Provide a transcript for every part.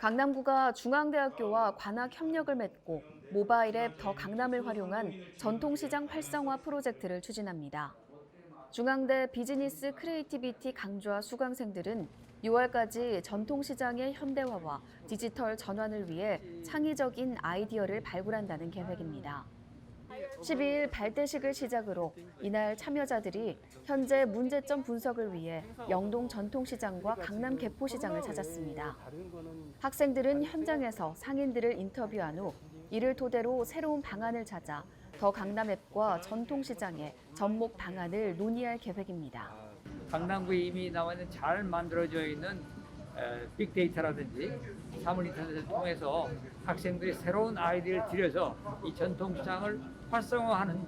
강남구가 중앙대학교와 관악 협력을 맺고 모바일 앱 더 강남을 활용한 전통시장 활성화 프로젝트를 추진합니다. 중앙대 비즈니스 크리에이티비티 강좌 수강생들은 6월까지 전통시장의 현대화와 디지털 전환을 위해 창의적인 아이디어를 발굴한다는 계획입니다. 12일 발대식을 시작으로 이날 참여자들이 현재 문제점 분석을 위해 영동 전통시장과 강남 개포시장을 찾았습니다. 학생들은 현장에서 상인들을 인터뷰한 후 이를 토대로 새로운 방안을 찾아 더 강남 앱과 전통시장의 접목 방안을 논의할 계획입니다. 강남구에 이미 나와 있는 잘 만들어져 있는 에, 빅데이터라든지 사물 인터넷을 통해서 학생들이 새로운 아이디어를 들여서 이 전통 시장을 활성화하는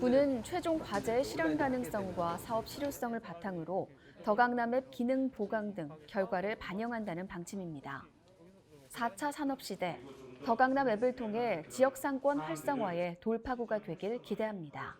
구는 최종 과제의 실현 가능성과 사업 실효성을 바탕으로 더 강남 앱 기능 보강 등 결과를 반영한다는 방침입니다. 4차 산업시대 더 강남 앱을 통해 지역 상권 활성화의 돌파구가 되길 기대합니다.